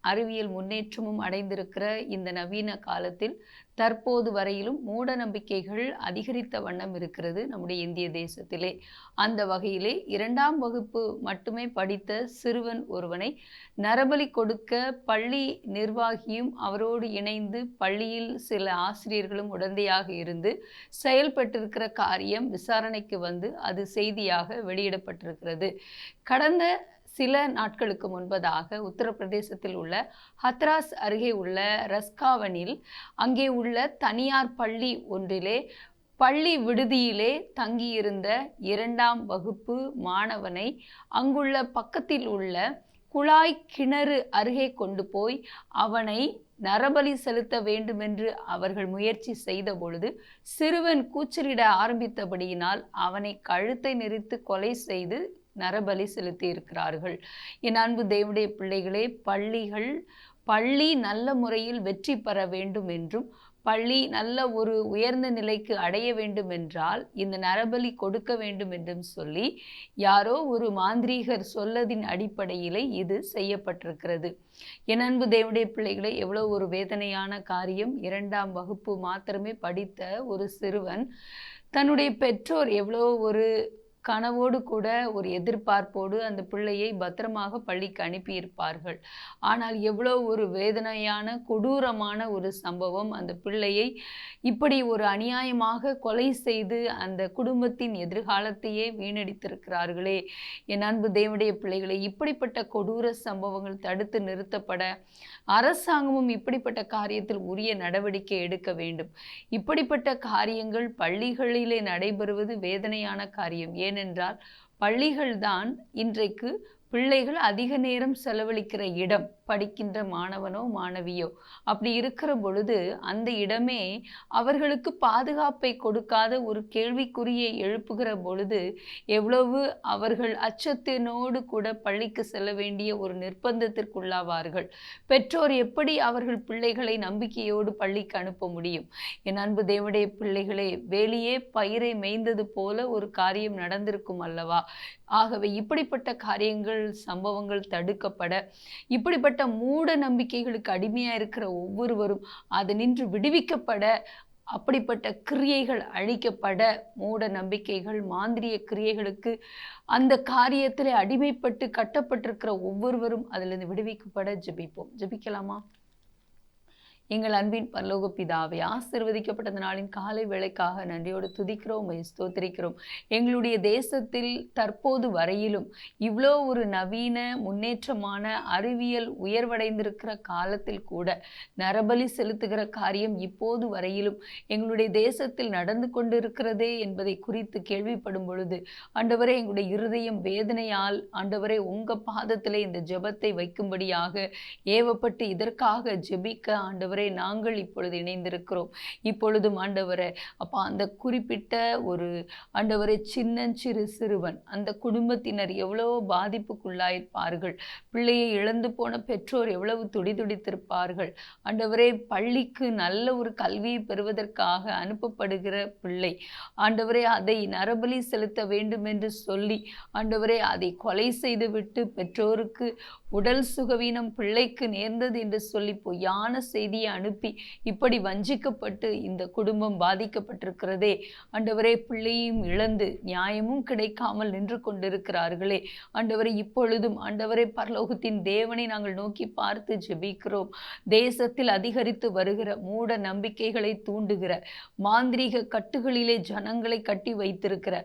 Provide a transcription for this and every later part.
அறிவியல் முன்னேற்றமும் அடைந்திருக்கிற இந்த நவீன காலத்தில் தற்போது வரையிலும் மூட நம்பிக்கைகள் அதிகரித்த வண்ணம் இருக்கிறது நம்முடைய இந்திய தேசத்திலே. அந்த வகையிலே இரண்டாம் வகுப்பு மட்டுமே படித்த சிறுவன் ஒருவனை நரபலி கொடுக்க பள்ளி நிர்வாகியும் அவரோடு இணைந்து பள்ளியில் சில ஆசிரியர்களும் உடந்தையாக இருந்து செயல்பட்டிருக்கிற காரியம் விசாரணைக்கு வந்து அது செய்தியாக வெளியிடப்பட்டிருக்கிறது. கடந்த சில நாட்களுக்கு முன்பதாக உத்தரப்பிரதேசத்தில் உள்ள ஹத்ராஸ் அருகே உள்ள ரஸ்காவனில் அங்கே உள்ள தனியார் பள்ளி ஒன்றிலே பள்ளி விடுதியிலே தங்கியிருந்த இரண்டாம் வகுப்பு மாணவனை அங்குள்ள பக்கத்தில் உள்ள குழாய் கிணறு அருகே கொண்டு போய் அவனை நரபலி செலுத்த வேண்டுமென்று அவர்கள் முயற்சி செய்த பொழுது சிறுவன் கூச்சலிட ஆரம்பித்தபடியினால் அவனை கழுத்தை நெறித்து கொலை செய்து நரபலி செலுத்தி இருக்கிறார்கள் என் அன்பு தேவடைய பிள்ளைகளே பள்ளிகள் பள்ளி நல்ல முறையில் வெற்றி பெற வேண்டும் என்றும் பள்ளி நல்ல ஒரு உயர்ந்த நிலைக்கு அடைய வேண்டும் என்றால் இந்த நரபலி கொடுக்க வேண்டும் என்றும் சொல்லி யாரோ ஒரு மாந்திரீகர் சொல்லதின் அடிப்படையிலே இது செய்யப்பட்டிருக்கிறது. என் அன்பு தேவடைய பிள்ளைகளை எவ்வளோ ஒரு வேதனையான காரியம். இரண்டாம் வகுப்பு மாத்திரமே படித்த ஒரு சிறுவன் தன்னுடைய பெற்றோர் எவ்வளோ ஒரு கனவோடு கூட ஒரு எதிர்பார்ப்போடு அந்த பிள்ளையை பத்திரமாக பள்ளிக்கு அனுப்பியிருப்பார்கள். ஆனால் எவ்வளோ ஒரு வேதனையான கொடூரமான ஒரு சம்பவம் அந்த பிள்ளையை இப்படி ஒரு அநியாயமாக கொலை செய்து அந்த குடும்பத்தின் எதிர்காலத்தையே வீணடித்திருக்கிறார்களே. என் அன்பு தேவனுடைய பிள்ளைகளை இப்படிப்பட்ட கொடூர சம்பவங்கள் தடுத்து நிறுத்தப்பட அரசாங்கமும் இப்படிப்பட்ட காரியத்தில் உரிய நடவடிக்கை எடுக்க வேண்டும். இப்படிப்பட்ட காரியங்கள் பள்ளிகளிலே நடைபெறுவது வேதனையான காரியம். ஏன் ஏனென்றால் பள்ளிகள்தான் இன்றைக்கு பிள்ளைகள் அதிக நேரம் செலவழிக்கிற இடம் படிக்கின்ற மாணவனோ மாணவியோ அப்படி இருக்கிற பொழுது அந்த இடமே அவர்களுக்கு பாதுகாப்பை கொடுக்காத ஒரு கேள்விக்குறியை எழுப்புகிற பொழுது எவ்வளவு அவர்கள் அச்சத்தினோடு கூட பள்ளிக்கு செல்ல வேண்டிய ஒரு நிர்பந்தத்திற்குள்ளாவார்கள். பெற்றோர் எப்படி அவர்கள் பிள்ளைகளை நம்பிக்கையோடு பள்ளிக்கு அனுப்ப முடியும்? என் அன்பு தேவடைய பிள்ளைகளே வேலியே பயிரை மேய்ந்தது போல ஒரு காரியம் நடந்திருக்கும் அல்லவா? ஆகவே இப்படிப்பட்ட காரியங்கள் சம்பவங்கள் தடுக்கப்பட இப்படிப்பட்ட மூட நம்பிக்கைகளுக்கு அடிமையாக இருக்கிற ஒவ்வொருவரும் அது நின்று விடுவிக்கப்பட அப்படிப்பட்ட கிரியைகள் அழிக்கப்பட மூட நம்பிக்கைகள் மாந்திரிய கிரியைகளுக்கு அந்த காரியத்தில் அடிமைப்பட்டு கட்டப்பட்டிருக்கிற ஒவ்வொருவரும் அதிலிருந்து விடுவிக்கப்பட ஜெபிப்போம். ஜெபிக்கலாமா? எங்கள் அன்பின் பல்லோக பிதாவை ஆசிர்வதிக்கப்பட்ட நாளின் காலை வேளைக்காக நன்றியோடு துதிக்கிறோம் ஸ்தோத்திரிக்கிறோம். எங்களுடைய தேசத்தில் தற்போது வரையிலும் இவ்வளோ ஒரு நவீன முன்னேற்றமான அறிவியல் உயர்வடைந்திருக்கிற காலத்தில் கூட நரபலி செலுத்துகிற காரியம் இப்போது வரையிலும் எங்களுடைய தேசத்தில் நடந்து கொண்டிருக்கிறதே என்பதை குறித்து கேள்விப்படும் பொழுது ஆண்டவரே எங்களுடைய இருதயம் வேதனையால் ஆண்டவரே உங்கள் பாதத்திலே இந்த ஜெபத்தை வைக்கும்படியாக ஏவப்பட்டு இதற்காக ஜெபிக்க ஆண்டவரே ஆண்டவரே நாங்கள் இப்பொழுது இணைந்திருக்கிறோம். இப்பொழுதும் ஆண்டவரே அப்போ அந்த குறிப்பிட்ட ஒரு ஆண்டவரே சின்னஞ்சிறு சிறுவன் அந்த குடும்பத்தினர் எவ்வளோ பாதிப்புக்குள்ளாயிருப்பார்கள். பிள்ளையை இழந்து போன பெற்றோர் எவ்வளவு துடிதுடித்திருப்பார்கள். ஆண்டவரே பள்ளிக்கு நல்ல ஒரு கல்வியை பெறுவதற்காக அனுப்பப்படுகிற பிள்ளை ஆண்டவரே அதை நரபலி செலுத்த வேண்டும் என்று சொல்லி ஆண்டவரே அதை கொலை செய்துவிட்டு பெற்றோருக்கு உடல் சுகவீனம் பிள்ளைக்கு நேர்ந்தது என்று சொல்லி பொய்யான செய்தியை அனுப்பி இப்படி வஞ்சிக்கப்பட்டு இந்த குடும்பம் பாதிக்கப்பட்டிருக்கிறதே. ஆண்டவரே பிள்ளையும் இழந்து நியாயமும் கிடைக்காமல் நின்று கொண்டிருக்கிறார்களே. ஆண்டவரை இப்பொழுதும் ஆண்டவரே பரலோகத்தின் தேவனை நாங்கள் நோக்கி பார்த்து ஜெபிக்கிறோம். தேசத்தில் அதிகரித்து வருகிற மூட நம்பிக்கைகளை தூண்டுகிற மாந்திரீக கட்டுகளிலே ஜனங்களை கட்டி வைத்திருக்கிற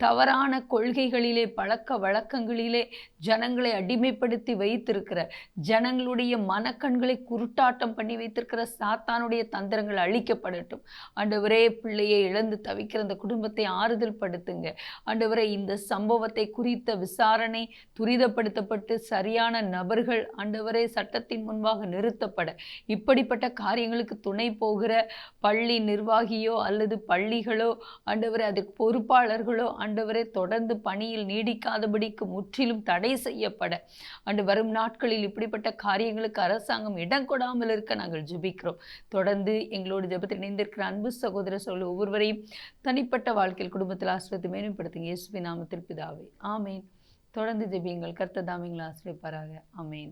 தவறான கொள்கைகளிலே பழக்க வழக்கங்களிலே ஜனங்களை அடிமைப்படுத்தி வைத்திருக்கிற ஜனங்களுடைய மனக்கண்களை குருட்டாட்டம் பண்ணி வைத்திருக்கிற சாத்தானுடைய தந்திரங்கள் அழிக்கப்படட்டும். ஆண்டவரே பிள்ளையை இழந்து தவிக்கிற அந்த குடும்பத்தை ஆறுதல் படுத்துங்க ஆண்டவரே இந்த சம்பவத்தை குறித்த விசாரணை துரிதப்படுத்தப்பட்டு சரியான நபர்கள் ஆண்டவரே சட்டத்தின் முன்பாக நிறுத்தப்பட இப்படிப்பட்ட காரியங்களுக்கு துணை போகிற பள்ளி நிர்வாகியோ அல்லது பள்ளிகளோ ஆண்டவரே அதுக்கு பொறுப்பாளர்களோ ஆண்டவரே தொடர்ந்து பணியில் நீடிக்காதபடிக்கு முற்றிலும் தடை செய்யப்பட. ஆண்டு வரும் நாட்களில் இப்படிப்பட்ட காரியங்களுக்கு அரசாங்கம் இடம் கொடாமல் இருக்க நாங்கள் ஜெபிக்கிறோம். தொடர்ந்து எங்களோடு ஜெபத்தில் இணைந்திருக்கிற அன்பு சகோதர சொல் ஒவ்வொருவரையும் தனிப்பட்ட வாழ்க்கையில் குடும்பத்தில் ஆசிரியத்தை மேம்படுத்துங்க இயேசுவின் நாமத்தில் பிதாவே. ஆமேன். தொடர்ந்து ஜெபியுங்கள். கர்த்ததாமிங்களை ஆசிரியப்பாராக ஆமேன்.